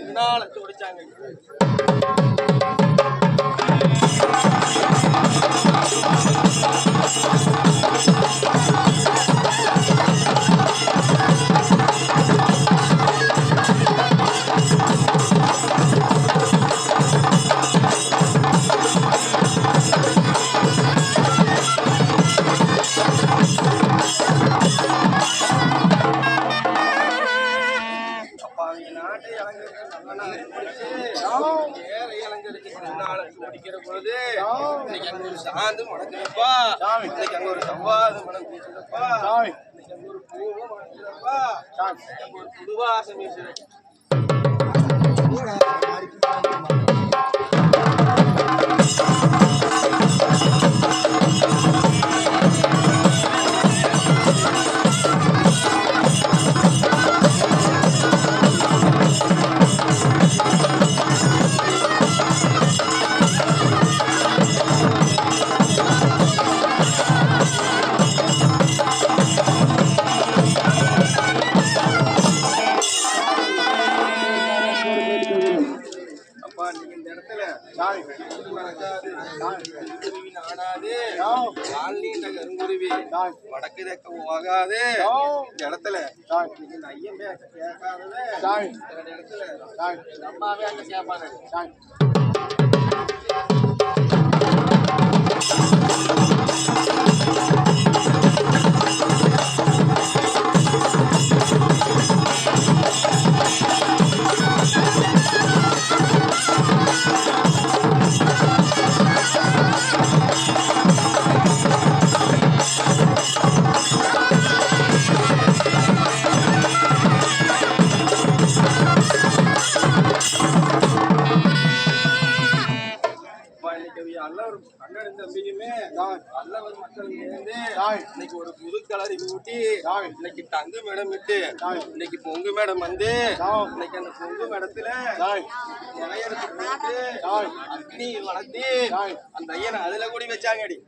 இதனால துடிச்சாங்க அப்பா ஒரு பூவும் அங்க ஒரு புதுவாசம் வடக்கு தெக்க போகாது. இந்த இடத்துல. இந்த பேச கேட்காதது இடத்துல. அம்மாவே அங்க கேட்பாரு அல்லவர் அண்ணன் தம்பியுமே அல்லவர் மக்கள் சேர்ந்து இன்னைக்கு ஒரு புது கலர் ஊட்டி இன்னைக்கு தங்க மேடம் விட்டு இன்னைக்கு பொங்கு மேடம் வந்து இன்னைக்கு அந்த பொங்கு மேடத்துல இலையெடுத்து போட்டு அக்னி வளர்த்தி அந்த ஐயனை அதுல கூடி வச்சாங்கடி.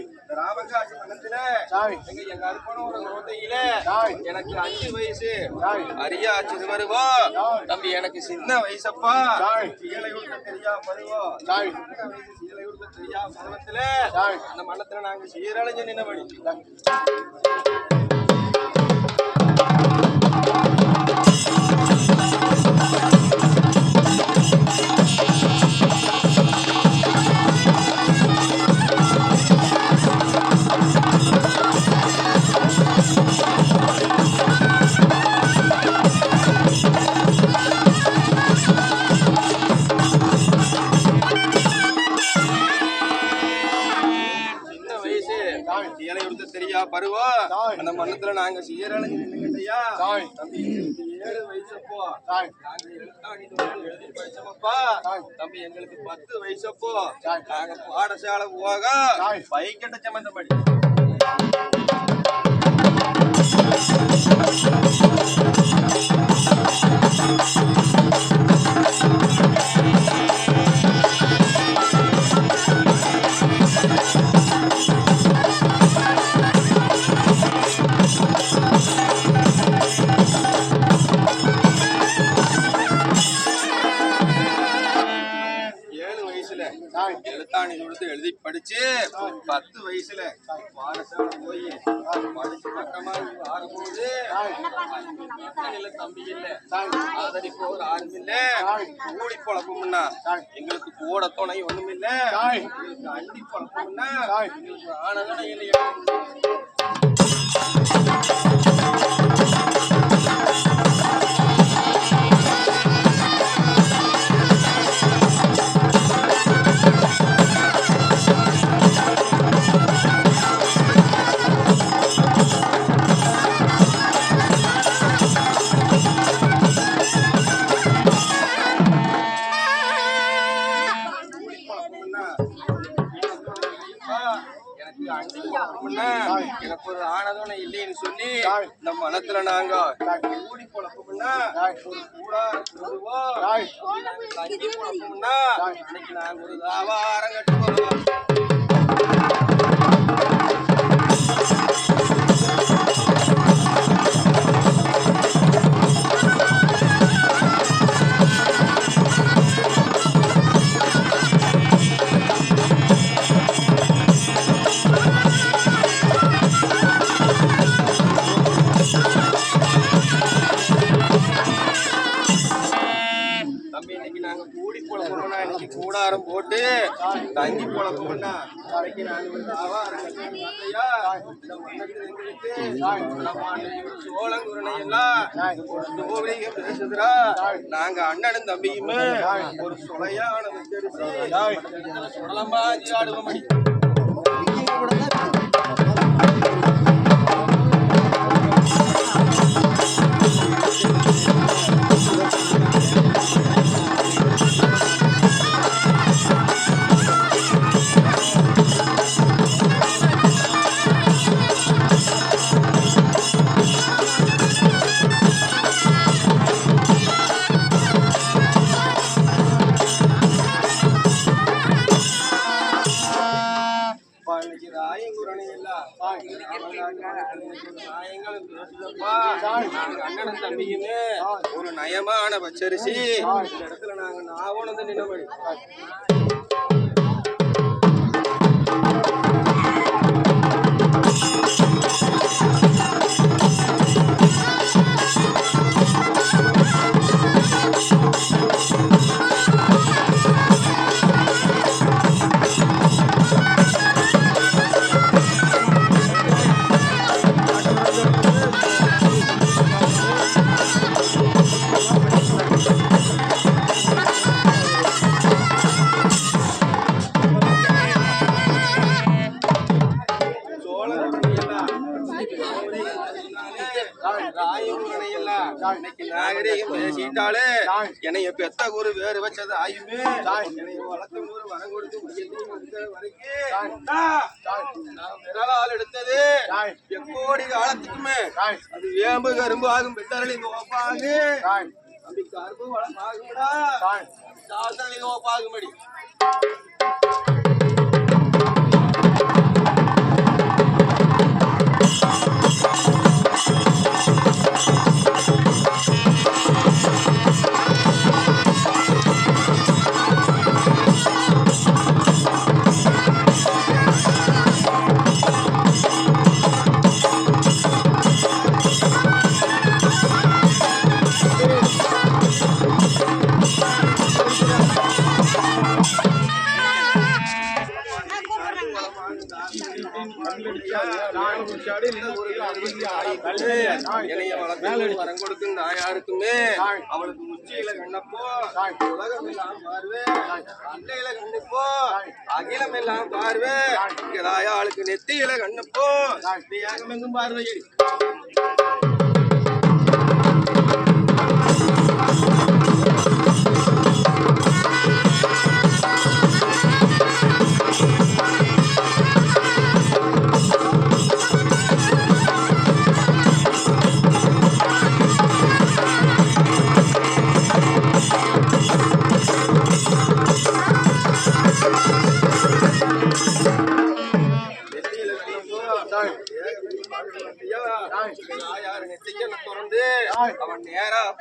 இந்த ராமகாசி மனத்துல எங்க எங்க அர்ப்பணம் ரோட்டையில எனக்கு அஞ்சு வயசு. அரியா சிறுவருவோ தம்பி எனக்கு சின்ன வயசப்பா. சீலை உடுக்க தெரியா பருவம் சின்ன வயசு சீலை உடுக்க தெரியா பருவத்துல? அந்த மனத்துல நாங்க சீரழிஞ்சு நின்னபடி. அந்த மனத்துல நாங்க சீரழிஞ்சு நின்னுக்கிட்டயா தம்பி எங்களுக்கு ஏழு வயசப்போ. நாங்க எழுத்தாணி எழுதி படிச்சோமப்பா தம்பி எங்களுக்கு பத்து வயசப்போ. நாங்க பாடசாலை போக பைக்கெட்ட சம்பந்தப்படி ஏழு வயசுல போய் படிச்சு பக்கமா ஆகும்போது தம்பி இல்ல. ஆதரிப்பு ஒரு ஆளும் இல்ல. கூடி பொழப்போம்னா எங்களுக்கு கூட துணை ஒண்ணும் இல்ல. எங்களுக்கு அண்டி பொழப்போம்னா எங்களுக்கு ஆனதனை இல்லையா. எனக்கு ஒரு இல்லைன்னு சொல்லி இந்த மனத்துல நாங்க கூடி பொழப்பம்னா ஒரு கூடா தங்கி பொழப்பம்னா இன்னைக்கு நாங்க ஒரு வியாபாரம் கட்டுவோம். நம்ம அன்னைக்கு ஒரு சோழங்குருணை எல்லாம் ஒரு தோழிக பேசுதுடா நாங்க அண்ணனும் தம்பியுமே ஒரு வச்சரிச்சு சுடலம்பாஞ்சி ஆடுவோம் அடி. அண்ணனும் தம்பியுமே ஒரு நயமான பச்சரிசி. இந்த இடத்துல நாங்க நாவணந்து நின்னபடி பெத்த குரு வேறு வச்சது ஆயுமே. வளர்த்த குரு வரம் கொடுத்து வரைக்கும் எடுத்தது. எக்கோடி காலத்துக்குமே. அது வேம்பு கரும்பு ஆகும் பெத்தரளி நோப்பாகு அப்படி கரும்பு வளம் ஆகும்டா. சாத்தரளி நோப்பாகும்படி இணைய வளர்த்து வரம் கொடுக்கும் தாயாருக்குமே அவளுக்கு உச்சியில கண்ணப்போ உலகம் எல்லாம் பார்வே அண்டையில கண்ணுப்போ அகிலம் எல்லாம் பார்வே தாயாளுக்கு நெத்தியில கண்ணப்போ. தியாகம் எங்கும் பார்வையில்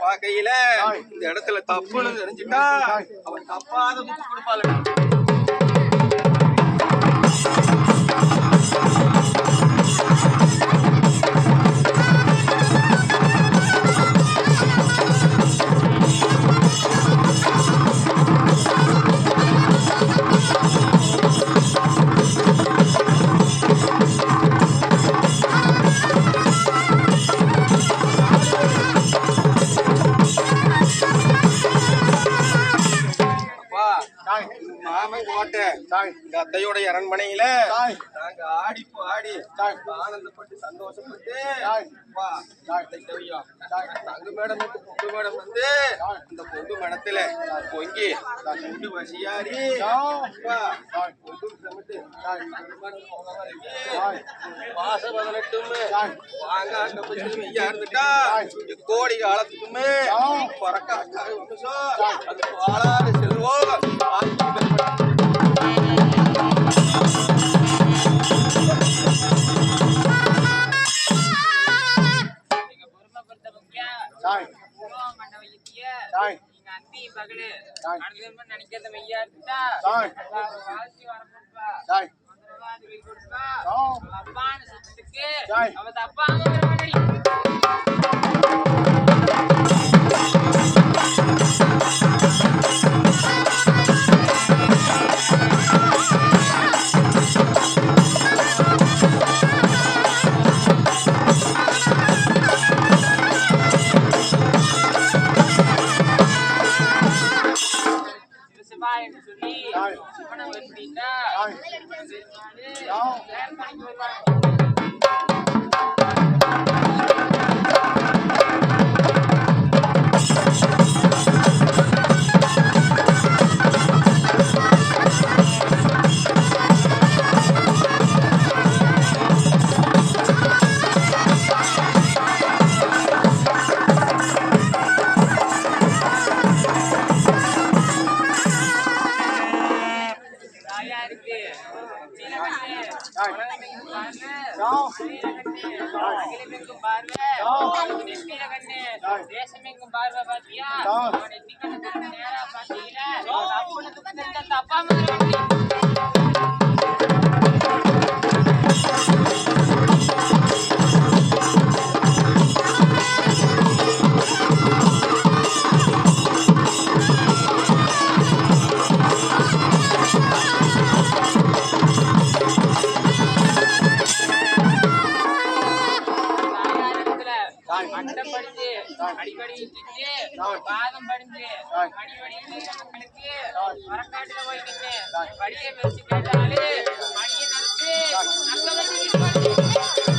பார்க்கையில இந்த இடத்துல தப்புன்னு தெரிஞ்சுட்டா அவன் தப்பாத முத்து கொடுப்பாள் தாய் எங்க அத்தையோட அரண்மனையில நாங்க ஆடி பாடி தாய். ஆனந்தப்பட்டு சந்தோஷப்பட்டு தங்கு மேடம் பொங்கு மேடம் வந்து இந்த பொங்கு மேடத்துல பொங்கி பொங்கு வசியாரி வாச பதினெட்டுமே. வாங்க அங்க போய் ஐயா இருந்துட்டா. இந்த கோடி காலத்துக்குமே வம்சம் அது வாழாத செல்வம். நீங்க அந்தி தாய். அடுத்த நினைக்கிறத மெய்யா இருந்தா தாய் வாழ்ச்சி வரப்பா தாய் மந்திரவாதி கை கொடுப்பா. அப்பான்னு தாய். அவ தப்பாங்க வரமாடி ತಪ್ಪ ಮಾಡಿ படிக்கிட்டு பாதம் படிஞ்சு படி படிக்கிட்டு மரக்காட்டுல போய் நின்று படியை வச்சு கேட்டாலே மணியை நடத்து நல்லதை